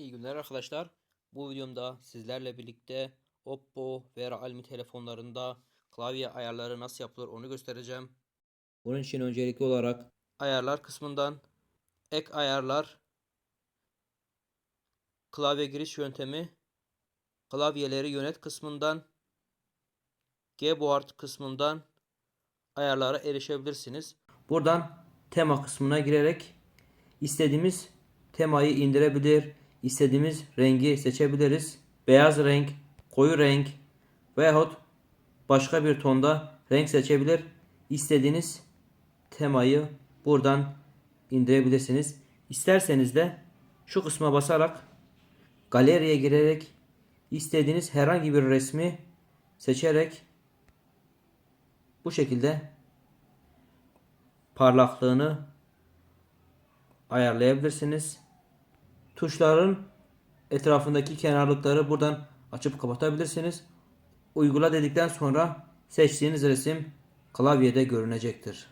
İyi günler arkadaşlar. Bu videomda sizlerle birlikte Oppo ve Realme telefonlarında klavye ayarları nasıl yapılır onu göstereceğim. Bunun için öncelikli olarak ayarlar kısmından ek ayarlar klavye giriş yöntemi klavyeleri yönet kısmından Gboard kısmından ayarlara erişebilirsiniz. Buradan tema kısmına girerek istediğimiz temayı indirebilir, istediğimiz rengi seçebiliriz. Beyaz renk, koyu renk veyahut başka bir tonda renk seçebilir. İstediğiniz temayı buradan indirebilirsiniz. İsterseniz de şu kısma basarak galeriye girerek istediğiniz herhangi bir resmi seçerek bu şekilde parlaklığını ayarlayabilirsiniz. Tuşların etrafındaki kenarlıkları buradan açıp kapatabilirsiniz. Uygula dedikten sonra seçtiğiniz resim klavyede görünecektir.